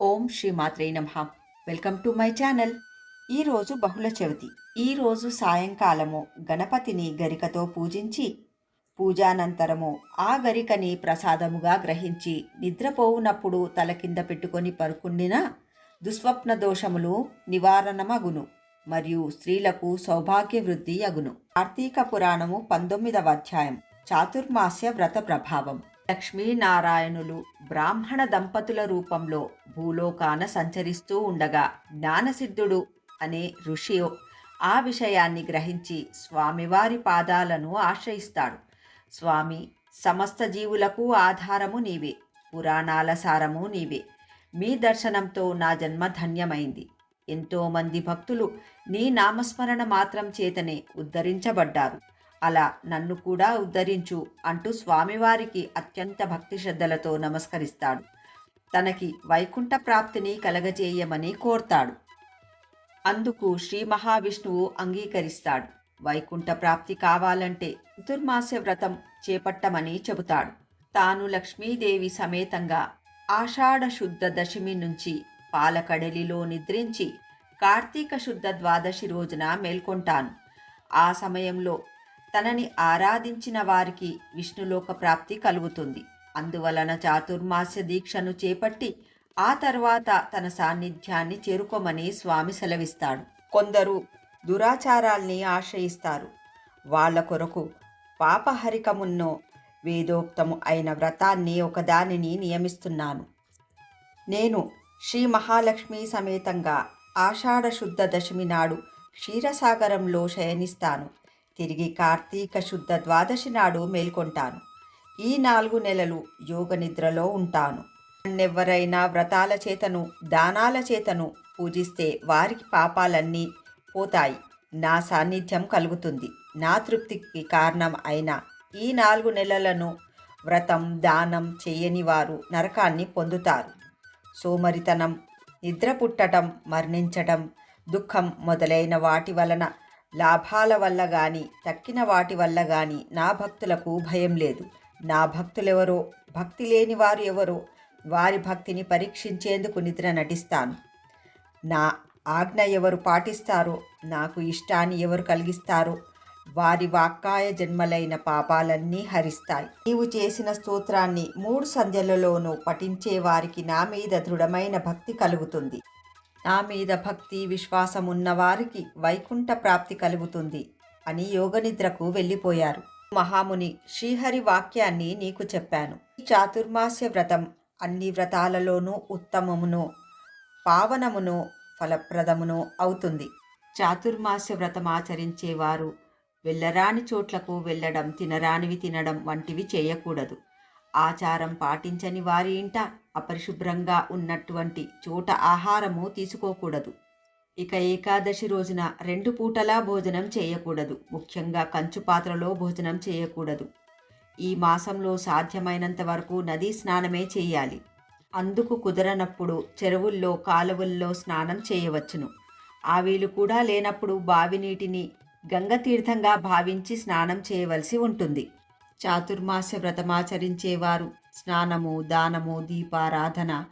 ఓం శ్రీ మాత్రే నమ. Welcome to my channel. ఈరోజు బహుళ చవితి. ఈరోజు సాయంకాలము. గణపతిని గరికతో పూజించి పూజానంతరము ఆ గరికని ప్రసాదముగా గ్రహించి నిద్రపోవునప్పుడు తల కింద పెట్టుకొని పరుకుండిన దుస్వప్న దోషములు నివారణమగును మరియు స్త్రీలకు సౌభాగ్య వృద్ధి అగును కార్తీక పురాణము పంతొమ్మిదవ అధ్యాయం. చాతుర్మాస్య వ్రత ప్రభావం. లక్ష్మీనారాయణులు బ్రాహ్మణ దంపతుల రూపంలో భూలోకాన సంచరిస్తూ ఉండగా జ్ఞానసిద్ధుడు అనే ఋషి ఆ విషయాన్ని గ్రహించి స్వామివారి పాదాలను ఆశ్రయిస్తాడు. స్వామి సమస్త జీవులకు ఆధారము నీవే పురాణాల సారము నీవే. మీ దర్శనంతో నా జన్మ ధన్యమైంది. ఎంతోమంది భక్తులు నీ నామస్మరణ మాత్రం చేతనే ఉద్ధరించబడ్డారు. అలా నన్ను కూడా ఉద్ధరించు అంటూ స్వామివారికి అత్యంత భక్తి శ్రద్ధలతో నమస్కరిస్తాడు. తనకి వైకుంఠ ప్రాప్తిని కలగజేయమని కోరుతాడు. అందుకు శ్రీ మహావిష్ణువు అంగీకరిస్తాడు. వైకుంఠ ప్రాప్తి కావాలంటే దుర్మాస వ్రతం చేపట్టమని చెబుతాడు. తాను లక్ష్మీదేవి సమేతంగా ఆషాఢ శుద్ధ దశమి నుంచి పాలకడలిలో నిద్రించి కార్తీక శుద్ధ ద్వాదశి రోజున మేల్కొంటాను. ఆ సమయంలో తనని ఆరాధించిన వారికి విష్ణులోక ప్రాప్తి కలుగుతుంది. అందువలన చాతుర్మాస్య దీక్షను చేపట్టి ఆ తర్వాత తన సాన్నిధ్యాన్ని చేరుకోమని స్వామి సెలవిస్తాడు. కొందరు దురాచారాల్ని ఆశ్రయిస్తారు. వాళ్ళ కొరకు పాపహరికమున్నో వేదోక్తము అయిన వ్రతాన్ని ఒకదానిని నియమిస్తున్నాను. నేను శ్రీ మహాలక్ష్మి సమేతంగా ఆషాఢ శుద్ధ దశమి నాడు క్షీరసాగరంలో శయనిస్తాను. తిరిగి కార్తీక శుద్ధ ద్వాదశి నాడు మేల్కొంటాను. ఈ నాలుగు నెలలు యోగ నిద్రలో ఉంటాను. నన్నెవ్వరైనా వ్రతాల చేతను దానాల చేతను పూజిస్తే వారికి పాపాలన్నీ పోతాయి. నా సాన్నిధ్యం కలుగుతుంది. నా తృప్తికి కారణం అయిన ఈ నాలుగు నెలలను వ్రతం దానం చేయని వారు నరకాన్ని పొందుతారు. సోమరితనం నిద్ర పుట్టడం మరణించడం దుఃఖం మొదలైన వాటి వలన లాభాల వల్ల గాని తక్కిన వాటి వల్ల గాని నా భక్తులకు భయం లేదు. నా భక్తులెవరో? భక్తి లేని వారు ఎవరో? వారి భక్తిని పరీక్షించేందుకు నిద్ర నటిస్తాను. నా ఆజ్ఞ ఎవరు పాటిస్తారో? నాకు ఇష్టాన్ని ఎవరు కలిగిస్తారో? వారి వాక్కాయ జన్మలైన పాపాలన్నీ హరిస్తాయి. నీవు చేసిన స్తోత్రాన్ని మూడు సంధ్యలలోనూ పఠించే వారికి నా మీద దృఢమైన భక్తి కలుగుతుంది. నా మీద భక్తి విశ్వాసం ఉన్నవారికి వైకుంఠ ప్రాప్తి కలుగుతుంది అని యోగనిద్రకు వెళ్ళిపోయారు. మహాముని శ్రీహరి వాక్యాన్ని నీకు చెప్పాను. ఈ చాతుర్మాస్య వ్రతం అన్ని వ్రతాలలోనూ ఉత్తమమును పావనమును ఫలప్రదమును అవుతుంది. చాతుర్మాస్య వ్రతం ఆచరించేవారు వెళ్ళరాని చోట్లకు వెళ్ళడం తినరానివి తినడం వంటివి చేయకూడదు. ఆచారం పాటించని వారి ఇంట అపరిశుభ్రంగా ఉన్నటువంటి చోట ఆహారము తీసుకోకూడదు. ఇక ఏకాదశి రోజున రెండు పూటలా భోజనం చేయకూడదు. ముఖ్యంగా కంచు పాత్రలో భోజనం చేయకూడదు. ఈ మాసంలో సాధ్యమైనంత వరకు నదీ స్నానమే చేయాలి. అందుకు కుదరనప్పుడు చెరువుల్లో కాలువల్లో స్నానం చేయవచ్చును. ఆ వీలు కూడా లేనప్పుడు బావి నీటిని గంగతీర్థంగా భావించి స్నానం చేయవలసి ఉంటుంది. చాతుర్మాస్య వ్రతమాచరించేవారు. స్నానము దానము దీపారాధన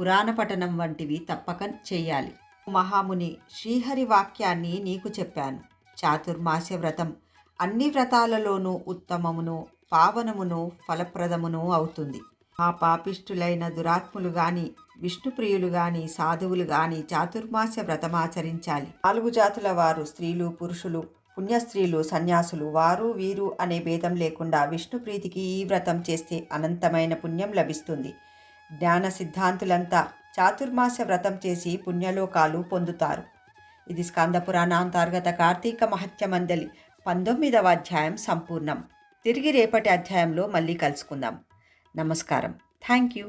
పురాణ పఠనం వంటివి తప్పక చేయాలి. మహాముని శ్రీహరి వాక్యాన్ని నీకు చెప్పాను. చాతుర్మాస్య వ్రతం అన్ని వ్రతాలలోనూ ఉత్తమమును పావనమును ఫలప్రదమును అవుతుంది. ఆ పాపిష్ఠులైన దురాత్ములు గాని విష్ణుప్రియులు గాని సాధువులు గాని చాతుర్మాస్య వ్రతమాచరించాలి. నాలుగు జాతుల వారు స్త్రీలు పురుషులు పుణ్యస్త్రీలు సన్యాసులు వారు వీరు అనే భేదం లేకుండా విష్ణు ప్రీతికి ఈ వ్రతం చేస్తే అనంతమైన పుణ్యం లభిస్తుంది. జ్ఞాన సిద్ధాంతులంతా చాతుర్మాస వ్రతం చేసి పుణ్యలోకాలు పొందుతారు. ఇది స్కంద అంతర్గత కార్తీక మహత్య మందలి పంతొమ్మిదవ అధ్యాయం సంపూర్ణం. తిరిగి రేపటి అధ్యాయంలో మళ్ళీ కలుసుకుందాం. నమస్కారం. Thank you.